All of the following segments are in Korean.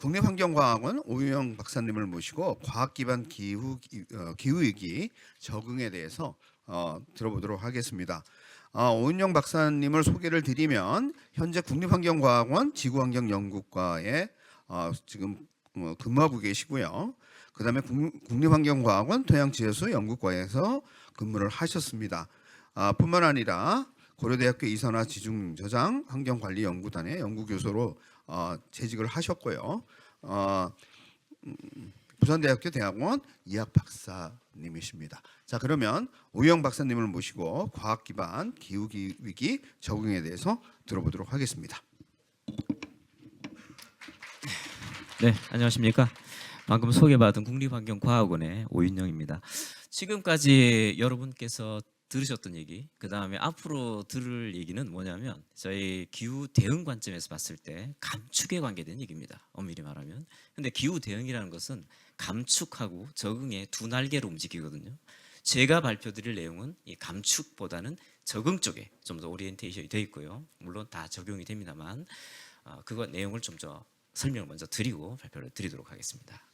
국립환경과학원 오유영 박사님을 모시고 과학 기반 기후 기- 어, 기후 위기 적응에 대해서 어, 들어보도록 하겠습니다. 어, 오윤영 박사님을 소개를 드리면 현재 국립환경과학원 지구환경연구과에 어, 지금 어, 근무하고 계시고요. 그 다음에 국- 국립환경과학원 토양지혜수 연구과에서 근무를 하셨습니다. 아, 뿐만 아니라 고려대학교 이산화 지중 저장 환경관리연구단의 연구교수로 어, 재직을 하셨고요. 어, 음, 부산대학교 대학원 이학 박사님이십니다. 자 그러면 오영 박사님을 모시고 과학 기반 기후 기- 위기 적응에 대해서 들어보도록 하겠습니다. 네, 안녕하십니까. 방금 소개받은 국립환경과학원의 오윤영입니다. 지금까지 여러분께서 들으셨던 얘기, 그 다음에 앞으로 들을 얘기는 뭐냐면 저희 기후 대응 관점에서 봤을 때 감축에 관계된 얘기입니다. 엄밀히 말하면. 근데 기후 대응이라는 것은 감축하고 적응의 두 날개로 움직이거든요. 제가 발표드릴 내용은 이 감축보다는 적응 쪽에 좀 더 오리엔테이션이 되어 있고요. 물론 다 적용이 됩니다만 어, 그거 내용을 좀 더 설명을 먼저 드리고 발표를 드리도록 하겠습니다.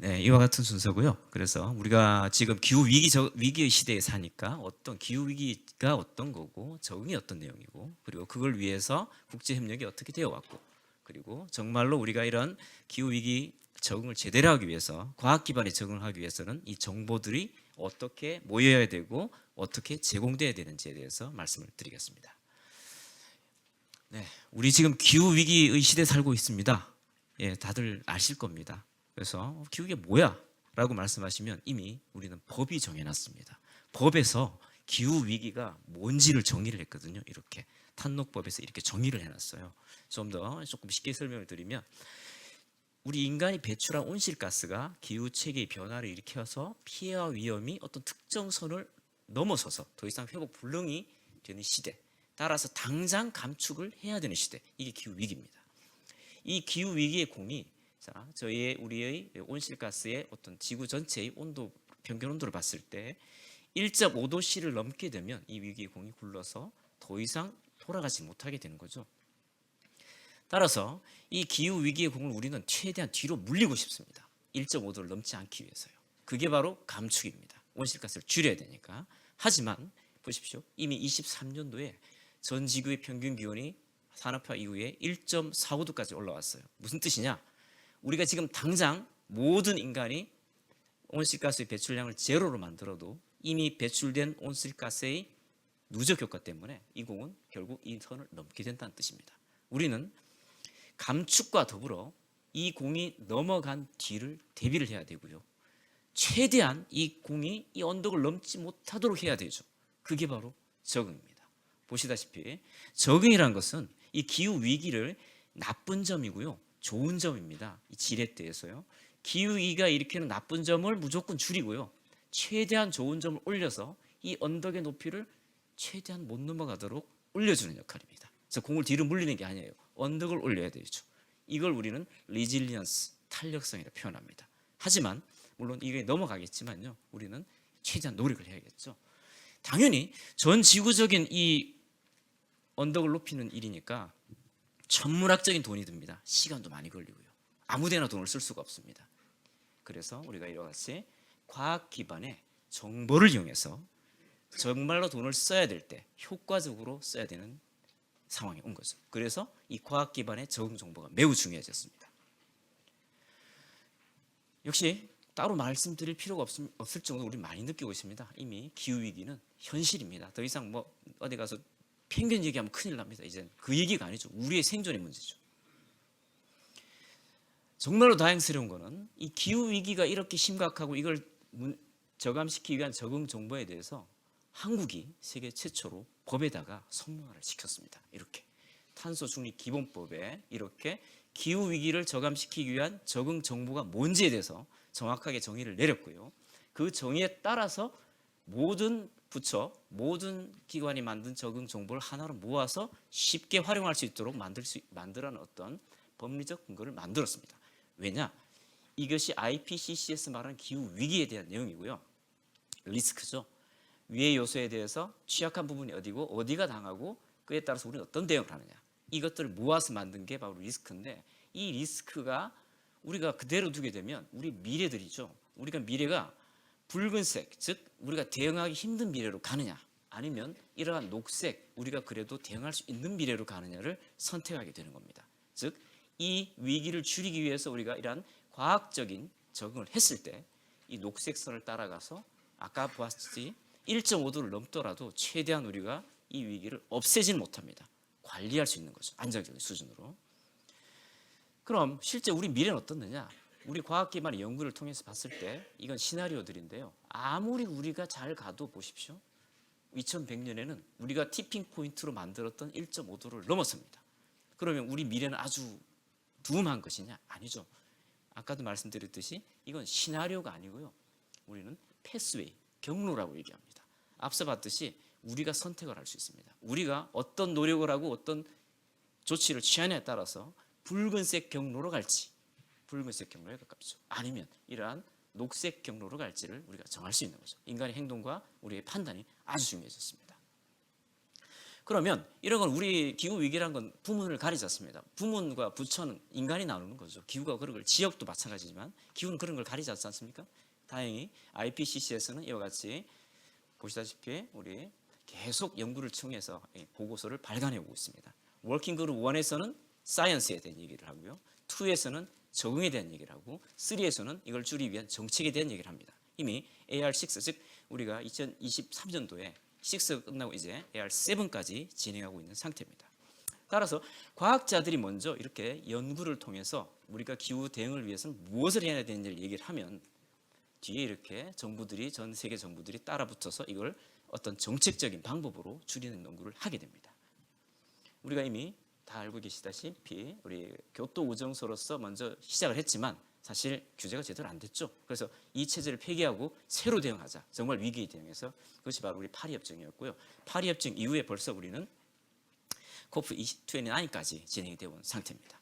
네, 이와 같은 순서고요. 그래서 우리가 지금 기후 위기 저, 위기의 시대에 사니까 어떤 기후 위기가 어떤 거고 적응이 어떤 내용이고 그리고 그걸 위해서 국제 협력이 어떻게 되어 왔고 그리고 정말로 우리가 이런 기후 위기 적응을 제대로 하기 위해서 과학 기반의 적응을 하기 위해서는 이 정보들이 어떻게 모여야 되고 어떻게 제공돼야 되는지에 대해서 말씀을 드리겠습니다. 네, 우리 지금 기후 위기의 시대에 살고 있습니다. 예, 다들 아실 겁니다. 그래서 기후 위기가 뭐야?라고 말씀하시면 이미 우리는 법이 정해놨습니다. 법에서 기후 위기가 뭔지를 정의를 했거든요. 이렇게 탄록법에서 이렇게 정의를 해놨어요. 좀 더 조금 쉽게 설명을 드리면 우리 인간이 배출한 온실가스가 기후 체계의 변화를 일으켜서 피해와 위험이 어떤 특정 선을 넘어서서 더 이상 회복 불능이 되는 시대. 따라서 당장 감축을 해야 되는 시대. 이게 기후 위기입니다. 이 기후 위기의 공이 자, 저희의 우리의 온실가스의 어떤 지구 전체의 온도 평균 온도를 봤을 때 1.5도씨를 넘게 되면 이 위기의 공이 굴러서 더 이상 돌아가지 못하게 되는 거죠. 따라서 이 기후 위기의 공을 우리는 최대한 뒤로 물리고 싶습니다. 1.5도를 넘지 않기 위해서요. 그게 바로 감축입니다. 온실가스를 줄여야 되니까. 하지만 보십시오. 이미 23년도에 전 지구의 평균 기온이 산업화 이후에 1.45도까지 올라왔어요. 무슨 뜻이냐? 우리가 지금 당장 모든 인간이 온실가스의 배출량을 제로로 만들어도 이미 배출된 온실가스의 누적 효과 때문에 이 공은 결국 이 선을 넘게 된다는 뜻입니다. 우리는 감축과 더불어 이 공이 넘어간 뒤를 대비를 해야 되고요. 최대한 이 공이 이 언덕을 넘지 못하도록 해야 되죠. 그게 바로 적응입니다. 보시다시피 적응이라는 것은 이 기후 위기를 나쁜 점이고요. 좋은 점입니다. 이 지렛대에서요. 기후 위기가 일으키는 나쁜 점을 무조건 줄이고요. 최대한 좋은 점을 올려서 이 언덕의 높이를 최대한 못 넘어가도록 올려주는 역할입니다. 그래서 공을 뒤로 물리는 게 아니에요. 언덕을 올려야 되죠. 이걸 우리는 리질리언스, 탄력성이라 표현합니다. 하지만 물론 이게 넘어가겠지만요. 우리는 최대한 노력을 해야겠죠. 당연히 전 지구적인 이 언덕을 높이는 일이니까 천문학적인 돈이 듭니다. 시간도 많이 걸리고요. 아무데나 돈을 쓸 수가 없습니다. 그래서 우리가 이와 같이 과학 기반의 정보를 이용해서 정말로 돈을 써야 될 때 효과적으로 써야 되는 상황이 온 거죠. 그래서 이 과학 기반의 적응 정보가 매우 중요해졌습니다. 역시 따로 말씀드릴 필요가 없, 없을 정도로 우리 많이 느끼고 있습니다. 이미 기후 위기는 현실입니다. 더 이상 뭐 어디 가서 편견 얘기하면 큰일 납니다. 이제 그 얘기가 아니죠. 우리의 생존의 문제죠. 정말로 다행스러운 거는 이 기후 위기가 이렇게 심각하고 이걸 문- 저감시키기 위한 적응 정보에 대해서 한국이 세계 최초로 법에다가 선문화를 시켰습니다. 이렇게 탄소 중립 기본법에 이렇게 기후 위기를 저감시키기 위한 적응 정보가 뭔지에 대해서 정확하게 정의를 내렸고요. 그 정의에 따라서 모든 부처, 모든 기관이 만든 적응 정보를 하나로 모아서 쉽게 활용할 수 있도록 만들 수 만들어는 어떤 법리적 근거를 만들었습니다. 왜냐? 이것이 IPCC에서 말하는 기후 위기에 대한 내용이고요. 리스크죠. 위의 요소에 대해서 취약한 부분이 어디고 어디가 당하고 그에 따라서 우리는 어떤 대응을 하느냐. 이것들을 모아서 만든 게 바로 리스크인데 이 리스크가 우리가 그대로 두게 되면 우리 미래들이죠. 우리가 미래가 붉은색, 즉 우리가 대응하기 힘든 미래로 가느냐, 아니면 이러한 녹색, 우리가 그래도 대응할 수 있는 미래로 가느냐를 선택하게 되는 겁니다. 즉 이 위기를 줄이기 위해서 우리가 이러한 과학적인 적응을 했을 때 이 녹색선을 따라가서 아까 보았듯이 1.5도를 넘더라도 최대한 우리가 이 위기를 없애지는 못합니다. 관리할 수 있는 거죠. 안정적인 수준으로. 그럼 실제 우리 미래는 어떻느냐? 우리 과학 기반의 연구를 통해서 봤을 때 이건 시나리오들인데요. 아무리 우리가 잘 가도 보십시오. 2100년에는 우리가 티핑 포인트로 만들었던 1.5도를 넘었습니다. 그러면 우리 미래는 아주 두음한 것이냐? 아니죠. 아까도 말씀드렸듯이 이건 시나리오가 아니고요. 우리는 패스웨이, 경로라고 얘기합니다. 앞서 봤듯이 우리가 선택을 할 수 있습니다. 우리가 어떤 노력을 하고 어떤 조치를 취하냐에 따라서 붉은색 경로로 갈지 붉은색 경로에 가깝죠. 아니면 이러한 녹색 경로로 갈지를 우리가 정할 수 있는 거죠. 인간의 행동과 우리의 판단이 아주 중요해졌습니다. 그러면 이런 건 우리 기후 위기란 건 부문을 가리지 않습니다. 부문과 부처는 인간이 나누는 거죠. 기후가 그런 걸 지역도 마찬가지지만 기후는 그런 걸 가리지 않지 않습니까? 다행히 IPCC에서는 이와 같이 보시다시피 우리 계속 연구를 통해서 이 보고서를 발간해 오고 있습니다. 워킹 그룹 1에서는 사이언스에 대한 얘기를 하고요. 2에서는 적응에 대한 얘기를 하고 3에서는 이걸 줄이기 위한 정책에 대한 얘기를 합니다. 이미 AR6 즉 우리가 2023년도에 6가 끝나고 이제 AR7까지 진행하고 있는 상태입니다. 따라서 과학자들이 먼저 이렇게 연구를 통해서 우리가 기후 대응을 위해서는 무엇을 해야 되는지를 얘기를 하면 뒤에 이렇게 정부들이 전 세계 정부들이 따라붙어서 이걸 어떤 정책적인 방법으로 줄이는 연구를 하게 됩니다. 우리가 이미 다 알고 계시다시피 우리 교토 우정소로서 먼저 시작을 했지만 사실 규제가 제대로 안 됐죠. 그래서 이 체제를 폐기하고 새로 대응하자. 정말 위기에 대응해서 그것이 바로 우리 파리 협정이었고요. 파리 협정 이후에 벌써 우리는 코프 29까지 진행이 되어 온 상태입니다.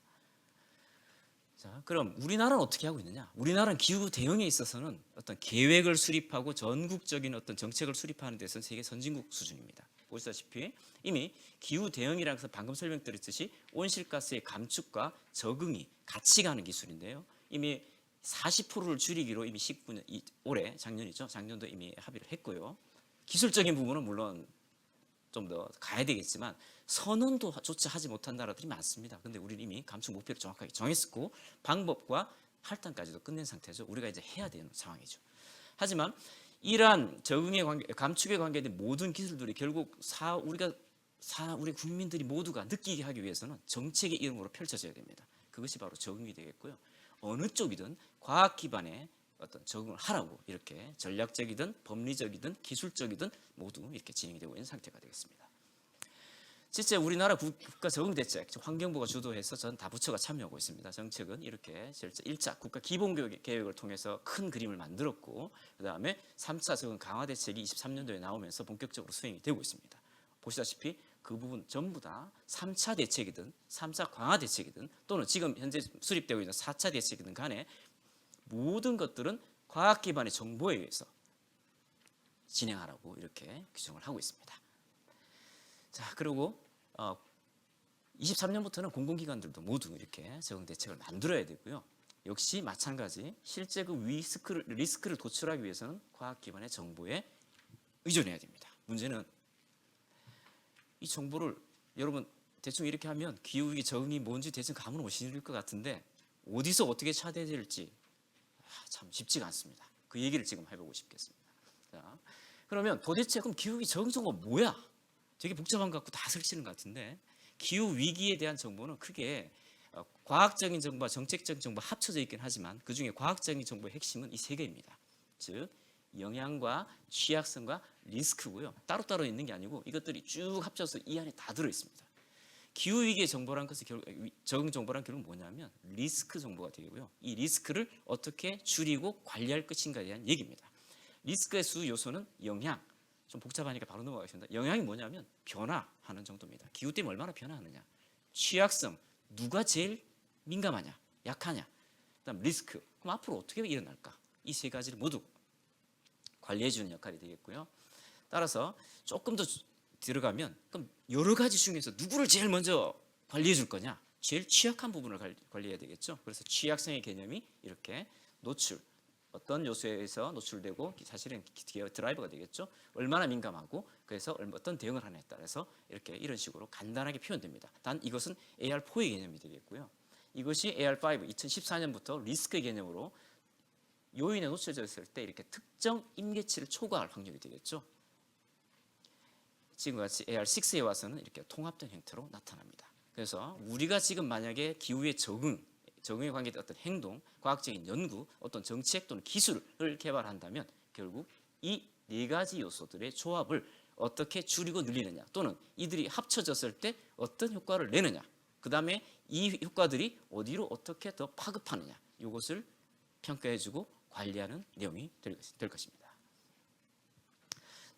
자, 그럼 우리나라는 어떻게 하고 있느냐? 우리나라는 기후 대응에 있어서는 어떤 계획을 수립하고 전국적인 어떤 정책을 수립하는 데서는 세계 선진국 수준입니다. 보시다시피 이미 기후 대응이라는 것은 방금 설명드렸듯이 온실가스의 감축과 적응이 같이 가는 기술인데요. 이미 40%를 줄이기로 이미 19년 이, 올해 작년이죠. 작년도 이미 합의를 했고요. 기술적인 부분은 물론 좀 더 가야 되겠지만 선언도 조차 하지 못한 나라들이 많습니다. 근데 우리는 이미 감축 목표를 정확하게 정했었고 방법과 할당까지도 끝낸 상태죠. 우리가 이제 해야 되는 상황이죠. 하지만 이러한 적응의 관계, 감축에 관계된 모든 기술들이 결국 사 우리가 사 우리 국민들이 모두가 느끼게 하기 위해서는 정책의 이름으로 펼쳐져야 됩니다. 그것이 바로 적응이 되겠고요. 어느 쪽이든 과학 기반의 어떤 적응을 하라고 이렇게 전략적이든 법리적이든 기술적이든 모두 이렇게 진행이 되고 있는 상태가 되겠습니다. 실제 우리나라 국- 국가 적응 대책 환경부가 주도해서 전 다 부처가 참여하고 있습니다. 정책은 이렇게 실제 1차 국가 기본 계획을 통해서 큰 그림을 만들었고 그 다음에 3차 적응 강화 대책이 23년도에 나오면서 본격적으로 수행이 되고 있습니다. 보시다시피 그 부분 전부 다 3차 대책이든 3차 강화 대책이든 또는 지금 현재 수립되고 있는 4차 대책이든 간에 모든 것들은 과학 기반의 정보에 의해서 진행하라고 이렇게 규정을 하고 있습니다. 자, 그리고 어, 23년부터는 공공기관들도 모두 이렇게 적응 대책을 만들어야 되고요. 역시 마찬가지 실제 그 리스크를, 리스크를 도출하기 위해서는 과학 기반의 정보에 의존해야 됩니다. 문제는 이 정보를 여러분 대충 이렇게 하면 기후위기 적응이 뭔지 대충 감은 오실 것 같은데 어디서 어떻게 찾아야 될지 아, 참 쉽지가 않습니다. 그 얘기를 지금 해보고 싶겠습니다. 자, 그러면 도대체 그럼 기후위기 적응 정보가 뭐야? 되게 복잡한 것 같고 다 설치는 것 같은데 기후 위기에 대한 정보는 크게 어, 과학적인 정보와 정책적인 정보 합쳐져 있긴 하지만 그 중에 과학적인 정보의 핵심은 이 세 개입니다. 즉 영향과 취약성과 리스크고요. 따로따로 있는 게 아니고 이것들이 쭉 합쳐서 이 안에 다 들어 있습니다. 기후 위기의 정보란 것은 결국 위- 적응 정보란 결국 뭐냐면 리스크 정보가 되고요. 이 리스크를 어떻게 줄이고 관리할 것인가에 대한 얘기입니다. 리스크의 수 요소는 영향. 좀 복잡하니까 바로 넘어가겠습니다. 영향이 뭐냐면 변화하는 정도입니다. 기후 때문에 얼마나 변화하느냐. 취약성. 누가 제일 민감하냐, 약하냐. 그다음 리스크. 그럼 앞으로 어떻게 일어날까? 이 세 가지를 모두 관리해 주는 역할이 되겠고요. 따라서 조금 더 주- 들어가면 그럼 여러 가지 중에서 누구를 제일 먼저 관리해 줄 거냐? 제일 취약한 부분을 관- 관리해야 되겠죠. 그래서 취약성의 개념이 이렇게 노출 어떤 요소에서 노출되고 사실은 기어 드라이버가 되겠죠. 얼마나 민감하고 그래서 어떤 대응을 하느냐에 따라서 이렇게 이런 식으로 간단하게 표현됩니다. 단 이것은 AR4의 개념이 되겠고요. 이것이 AR5 2014년부터 리스크 개념으로 요인에 노출되었을 때 이렇게 특정 임계치를 초과할 확률이 되겠죠. 지금 같이 AR6에 와서는 이렇게 통합된 형태로 나타납니다. 그래서 우리가 지금 만약에 기후에 적응, 적응에 관계된 어떤 행동, 과학적인 연구, 어떤 정책 또는 기술을 개발한다면 결국 이 네 가지 요소들의 조합을 어떻게 줄이고 늘리느냐 또는 이들이 합쳐졌을 때 어떤 효과를 내느냐 그 다음에 이 효과들이 어디로 어떻게 더 파급하느냐 이것을 평가해주고 관리하는 내용이 될, 것입니다.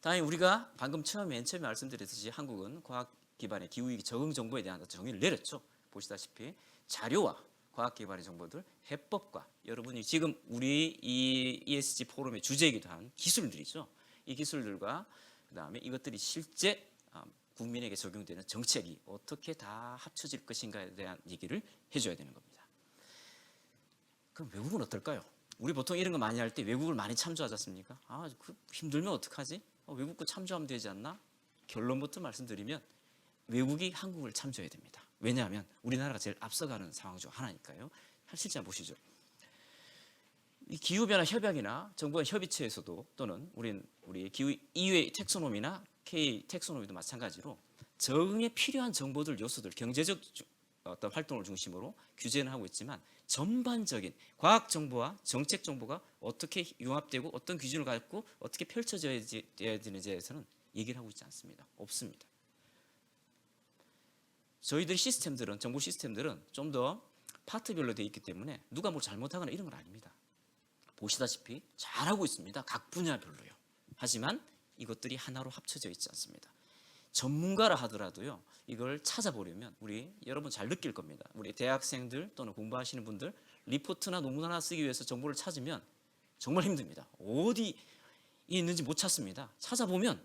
다음에 우리가 방금 처음에 맨 처음에 말씀드렸듯이 한국은 과학 기반의 기후위기 적응 정보에 대한 정의를 내렸죠. 보시다시피 자료와 과학 기반의 정보들, 해법과 여러분이 지금 우리 이 ESG 포럼의 주제이기도 한 기술들이죠. 이 기술들과 그 다음에 이것들이 실제 아, 국민에게 적용되는 정책이 어떻게 다 합쳐질 것인가에 대한 얘기를 해줘야 되는 겁니다. 그럼 외국은 어떨까요? 우리 보통 이런 거 많이 할 때 외국을 많이 참조하지 않습니까? 아, 그 힘들면 어떡하지? 어, 외국 거 참조하면 되지 않나? 결론부터 말씀드리면 외국이 한국을 참조해야 됩니다. 왜냐하면 우리나라가 제일 앞서가는 상황 중 하나니까요. 실제 보시죠. 이 기후 변화 협약이나 정부와 협의체에서도 또는 우린 우리 기후 이외의 텍소노미나 K 텍소노미도 마찬가지로 적응에 필요한 정보들 요소들 경제적 주- 어떤 활동을 중심으로 규제는 하고 있지만 전반적인 과학 정보와 정책 정보가 어떻게 융합되고 어떤 기준을 갖고 어떻게 펼쳐져야 되는지에 대해서는 얘기를 하고 있지 않습니다. 없습니다. 저희들 시스템들은 정보 시스템들은 좀 더 파트별로 되어 있기 때문에 누가 뭘 잘못하거나 이런 건 아닙니다. 보시다시피 잘하고 있습니다. 각 분야별로요. 하지만 이것들이 하나로 합쳐져 있지 않습니다. 전문가라 하더라도요. 이걸 찾아보려면 우리 여러분 잘 느낄 겁니다. 우리 대학생들 또는 공부하시는 분들 리포트나 논문 하나 쓰기 위해서 정보를 찾으면 정말 힘듭니다. 어디 있는지 못 찾습니다. 찾아보면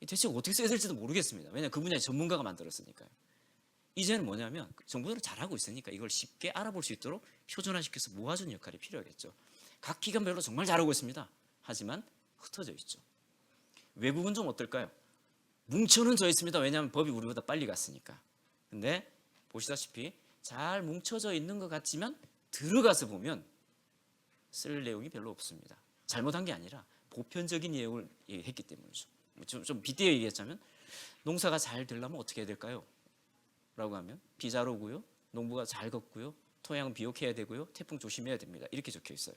이 대체 어떻게 써야 될지도 모르겠습니다. 왜냐하면 그 분야의 전문가가 만들었으니까요. 이제는 뭐냐면 정보를 잘하고 있으니까 이걸 쉽게 알아볼 수 있도록 표준화시켜서 모아주는 역할이 필요하겠죠. 각 기관별로 정말 잘하고 있습니다. 하지만 흩어져 있죠. 외국은 좀 어떨까요? 뭉쳐는 져 있습니다. 왜냐하면 법이 우리보다 빨리 갔으니까. 근데 보시다시피 잘 뭉쳐져 있는 것 같지만 들어가서 보면 쓸 내용이 별로 없습니다. 잘못한 게 아니라 보편적인 내용을 했기 때문이죠. 좀, 좀 빗대어 얘기했자면 농사가 잘 되려면 어떻게 해야 될까요? 라고 하면 비잘 오고요. 농부가 잘 걷고요. 토양은 비옥해야 되고요. 태풍 조심해야 됩니다. 이렇게 적혀 있어요.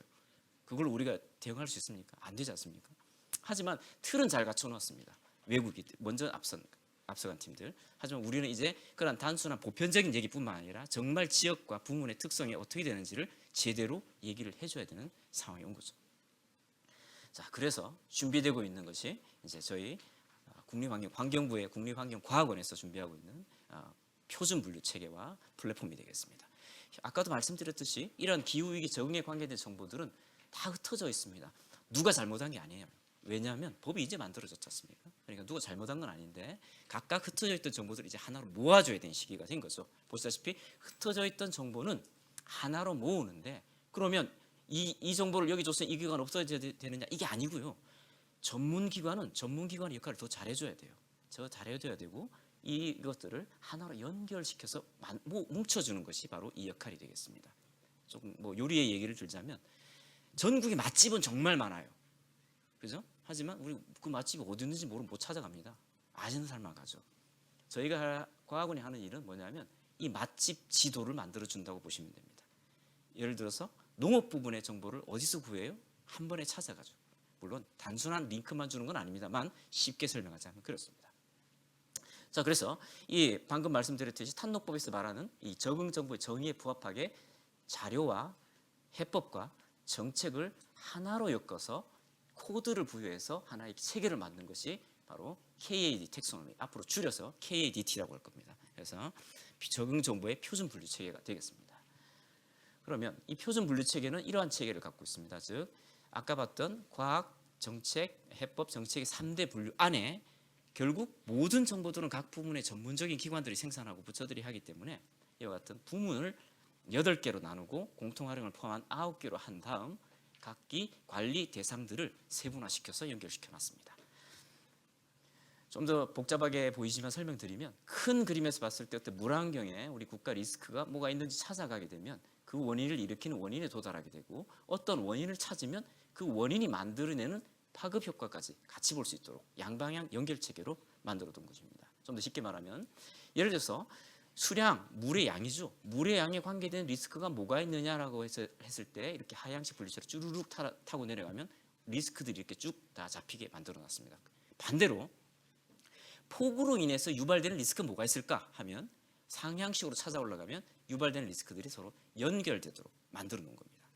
그걸 우리가 대응할 수 있습니까? 안 되지 않습니까? 하지만 틀은 잘 갖춰 놓았습니다. 외국이 먼저 앞선 앞서간 팀들. 하지만 우리는 이제 그런 단순한 보편적인 얘기뿐만 아니라 정말 지역과 부문의 특성이 어떻게 되는지를 제대로 얘기를 해줘야 되는 상황이 온 거죠. 자, 그래서 준비되고 있는 것이 이제 저희 어, 국립환경 환경부의 국립환경과학원에서 준비하고 있는 어, 표준 분류 체계와 플랫폼이 되겠습니다. 아까도 말씀드렸듯이 이런 기후 위기 적응에 관계된 정보들은 다 흩어져 있습니다. 누가 잘못한 게 아니에요. 왜냐하면 법이 이제 만들어졌지 않습니까? 그러니까 누가 잘못한 건 아닌데 각각 흩어져 있던 정보들을 이제 하나로 모아줘야 되는 시기가 된 거죠. 보시다시피 흩어져 있던 정보는 하나로 모으는데 그러면 이, 이 정보를 여기 줬으니 이 기관 없어져야 되- 되느냐 이게 아니고요. 전문 기관은 전문 기관의 역할을 더 잘해줘야 돼요. 저 잘해줘야 되고 이것들을 하나로 연결시켜서 뭉쳐주는 것이 바로 이 역할이 되겠습니다. 조금 뭐 요리의 얘기를 들자면 전국에 맛집은 정말 많아요. 그죠? 하지만 우리 그 맛집이 어디 있는지 모르면 못 찾아갑니다. 아시는 사람만 가죠. 저희가 과학원이 하는 일은 뭐냐면 이 맛집 지도를 만들어 준다고 보시면 됩니다. 예를 들어서 농업 부분의 정보를 어디서 구해요? 한 번에 찾아가죠. 물론 단순한 링크만 주는 건 아닙니다만 쉽게 설명하자면 그렇습니다. 자, 그래서 이 방금 말씀드렸듯이 탄노법에서 말하는 이 적응 정보의 정의에 부합하게 자료와 해법과 정책을 하나로 엮어서 코드를 부여해서 하나의 체계를 만든 것이 바로 KAD 텍소노미 앞으로 줄여서 KADT라고 할 겁니다. 그래서 적응 정보의 표준 분류 체계가 되겠습니다. 그러면 이 표준 분류 체계는 이러한 체계를 갖고 있습니다. 즉 아까 봤던 과학, 정책, 해법, 정책의 3대 분류 안에 결국 모든 정보들은 각 부문의 전문적인 기관들이 생산하고 부처들이 하기 때문에 이와 같은 부문을 여덟 개로 나누고 공통 활용을 포함한 아홉 개로 한 다음 각기 관리 대상들을 세분화시켜서 연결시켜 놨습니다. 좀 더 복잡하게 보이지만 설명드리면 큰 그림에서 봤을 때 어떤 물안경에 우리 국가 리스크가 뭐가 있는지 찾아가게 되면 그 원인을 일으키는 원인에 도달하게 되고 어떤 원인을 찾으면 그 원인이 만들어내는 파급 효과까지 같이 볼 수 있도록 양방향 연결 체계로 만들어 둔 것입니다. 좀 더 쉽게 말하면 예를 들어서 수량, 물의 양이죠. 물의 양에 관계된 리스크가 뭐가 있느냐라고 했을 때 이렇게 하향식 쭈루룩 타, 타고 내려가면 리스크들이 이렇게 쭉 다 잡히게 만들어 놨습니다. 반대로 폭우로 인해서 유발되는 리스크 뭐가 있을까 하면 상향식으로 찾아 올라가면 유발되는 리스크들이 서로 연결되도록 만들어 놓은 겁니다.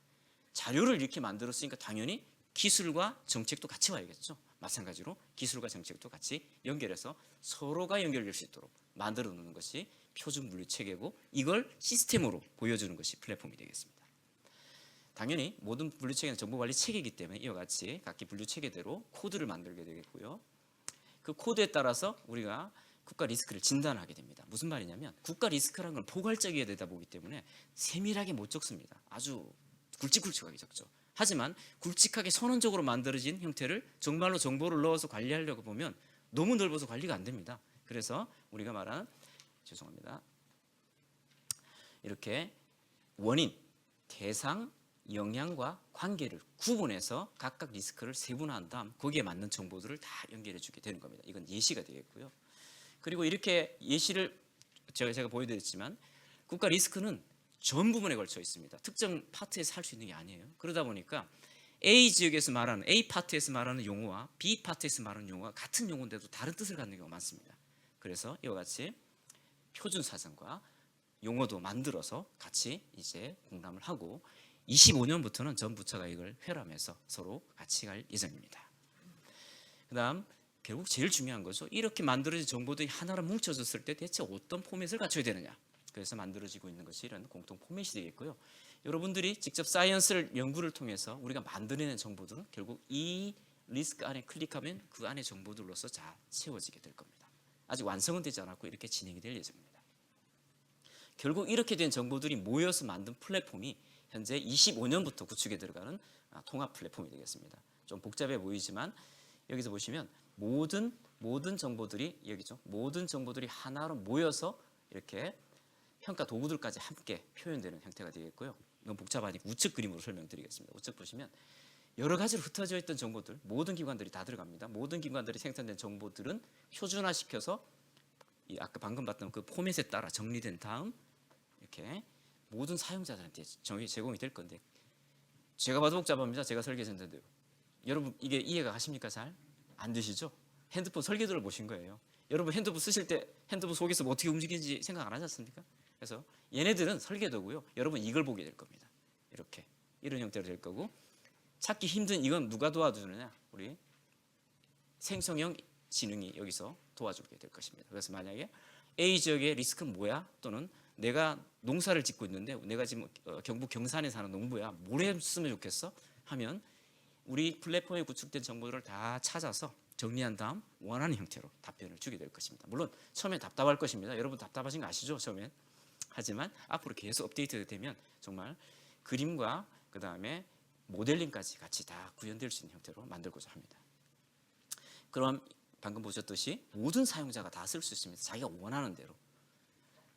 자료를 이렇게 만들었으니까 당연히 기술과 정책도 같이 와야겠죠. 마찬가지로 기술과 정책도 같이 연결해서 서로가 연결될 수 있도록 만들어 놓는 것이 표준 분류 체계고 이걸 시스템으로 보여주는 것이 플랫폼이 되겠습니다. 당연히 모든 분류 체계는 정보 관리 체계이기 때문에 이와 같이 각기 분류 체계대로 코드를 만들게 되겠고요. 그 코드에 따라서 우리가 국가 리스크를 진단하게 됩니다. 무슨 말이냐면 국가 리스크라는 건 포괄적이어야 되다 보기 때문에 세밀하게 못 적습니다. 아주 굵직굵직하게 적죠. 하지만 굵직하게 선언적으로 만들어진 형태를 정말로 정보를 넣어서 관리하려고 보면 너무 넓어서 관리가 안 됩니다. 그래서 우리가 말하는 죄송합니다. 이렇게 원인, 대상, 영향과 관계를 구분해서 각각 리스크를 세분화한 다음 거기에 맞는 정보들을 다 연결해 주게 되는 겁니다. 이건 예시가 되겠고요. 그리고 이렇게 예시를 제가 제가 보여드렸지만 국가 리스크는 전 부분에 걸쳐 있습니다. 특정 파트에서 할 수 있는 게 아니에요. 그러다 보니까 A 지역에서 말하는 A 파트에서 말하는 용어와 B 파트에서 말하는 용어가 같은 용어인데도 다른 뜻을 갖는 경우가 많습니다. 그래서 이와 같이 표준 사전과 용어도 만들어서 같이 이제 공람을 하고 25년부터는 전 부처가 이걸 회람해서 서로 같이 갈 예정입니다. 그다음 결국 제일 중요한 거죠. 이렇게 만들어진 정보들이 하나로 뭉쳐졌을 때 대체 어떤 포맷을 갖춰야 되느냐. 그래서 만들어지고 있는 것이 이런 공통 포맷이 되겠고요. 여러분들이 직접 사이언스를 연구를 통해서 우리가 만들어낸 정보들은 결국 이 리스크 안에 클릭하면 그 안에 정보들로서 다 채워지게 될 겁니다. 아직 완성은 되지 않았고 이렇게 진행이 될 예정입니다. 결국 이렇게 된 정보들이 모여서 만든 플랫폼이 현재 25년부터 구축에 들어가는 아, 통합 플랫폼이 되겠습니다. 좀 복잡해 보이지만 여기서 보시면 모든 모든 정보들이 여기죠. 모든 정보들이 하나로 모여서 이렇게 평가 도구들까지 함께 표현되는 형태가 되겠고요. 너무 복잡하니까 우측 그림으로 설명드리겠습니다. 우측 보시면 여러 가지로 흩어져 있던 정보들 모든 기관들이 다 들어갑니다. 모든 기관들이 생산된 정보들은 표준화시켜서 이 아까 방금 봤던 그 포맷에 따라 정리된 다음 이렇게 모든 사용자들한테 정의 제공이 될 건데 제가 봐도 복잡합니다. 제가 설계했는데요. 여러분 이게 이해가 가십니까 잘? 안 되시죠? 핸드폰 설계도를 보신 거예요. 여러분 핸드폰 쓰실 때 핸드폰 속에서 뭐 어떻게 움직이는지 생각 안 하셨습니까? 그래서 얘네들은 설계도고요. 여러분 이걸 보게 될 겁니다. 이렇게 이런 형태로 될 거고 찾기 힘든 이건 누가 도와주느냐? 우리 생성형 지능이 여기서 도와주게 될 것입니다. 그래서 만약에 A 지역의 리스크는 뭐야? 또는 내가 농사를 짓고 있는데 내가 지금 어, 경북 경산에 사는 농부야. 뭘 했으면 좋겠어? 하면 우리 플랫폼에 구축된 정보들을 다 찾아서 정리한 다음 원하는 형태로 답변을 주게 될 것입니다. 물론 처음엔 답답할 것입니다. 여러분 답답하신 거 아시죠? 처음엔. 하지만 앞으로 계속 업데이트가 되면 정말 그림과 그 다음에 모델링까지 같이 다 구현될 수 있는 형태로 만들고자 합니다. 그럼 방금 보셨듯이 모든 사용자가 다 쓸 수 있습니다. 자기가 원하는 대로.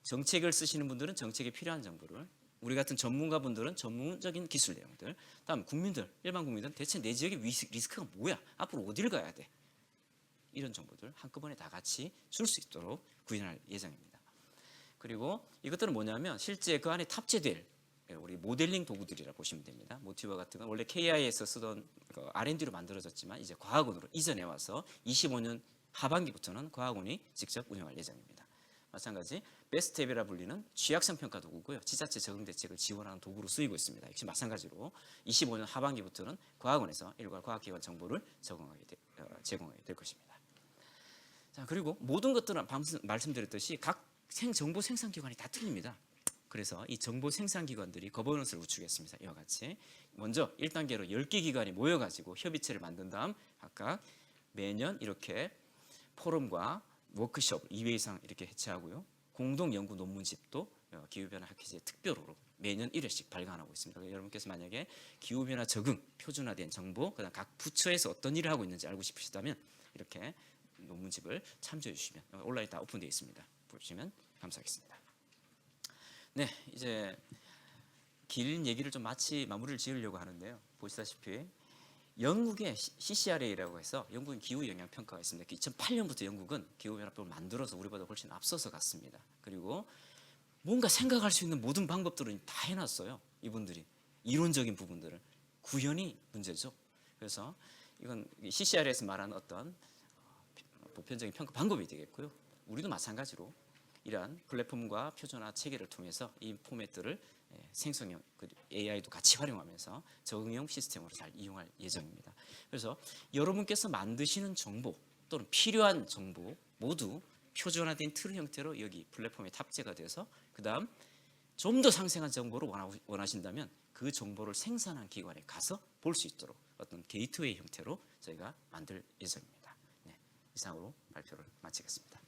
정책을 쓰시는 분들은 정책에 필요한 정보를 우리 같은 전문가분들은 전문적인 기술 내용들 다음 국민들 일반 국민들은 대체 내 지역의 리스크가 뭐야 앞으로 어디를 가야 돼 이런 정보들 한꺼번에 다 같이 줄 수 있도록 구현할 예정입니다 그리고 이것들은 뭐냐면 실제 그 안에 탑재될 예, 우리 모델링 도구들이라 보시면 됩니다 모티버 같은 건 원래 KI에서 쓰던 그 R&D로 만들어졌지만 이제 과학원으로 이전해 와서 25년 하반기부터는 과학원이 직접 운영할 예정입니다 마찬가지 베스트 앱이라 불리는 취약성 평가 도구고요. 지자체 적응 대책을 지원하는 도구로 쓰이고 있습니다. 역시 마찬가지로 25년 하반기부터는 과학원에서 일괄 과학기관 정보를 적응하게 되, 어, 제공하게 될 것입니다. 자 그리고 모든 것들은 방금 말씀드렸듯이 각 생, 정보 생산 기관이 다 틀립니다. 그래서 이 정보 생산 기관들이 거버넌스를 구축했습니다. 이와 같이 먼저 1단계로 10개 기관이 모여가지고 협의체를 만든 다음 각각 매년 이렇게 포럼과 워크숍 2회 이상 이렇게 해체하고요. 공동 연구 논문집도 어, 기후변화 학회지의 특별호로 매년 1회씩 발간하고 있습니다. 여러분께서 만약에 기후변화 적응, 표준화된 정보, 그다음 각 부처에서 어떤 일을 하고 있는지 알고 싶으시다면 이렇게 논문집을 참조해 주시면 어, 온라인 다 오픈되어 있습니다. 보시면 감사하겠습니다. 네, 이제 긴 얘기를 좀 마치 마무리를 지으려고 하는데요. 보시다시피 영국의 CCRA라고 해서 영국인 기후 영향 평가가 있습니다. 2008년부터 영국은 기후 변화법을 만들어서 우리보다 훨씬 앞서서 갔습니다. 그리고 뭔가 생각할 수 있는 모든 방법들은 다 해놨어요. 이분들이 이론적인 부분들을 구현이 문제죠. 그래서 이건 CCR에서 말하는 어떤 어, 보편적인 평가 방법이 되겠고요. 우리도 마찬가지로 이러한 플랫폼과 표준화 체계를 통해서 이 포맷들을 예, 생성형 그 AI도 같이 활용하면서 적응형 시스템으로 잘 이용할 예정입니다. 그래서 여러분께서 만드시는 정보 또는 필요한 정보 모두 표준화된 틀 형태로 여기 플랫폼에 탑재가 돼서 그 다음 좀 더 상세한 정보를 원하- 원하신다면 그 정보를 생산한 기관에 가서 볼 수 있도록 어떤 게이트웨이 형태로 저희가 만들 예정입니다. 네, 이상으로 발표를 마치겠습니다.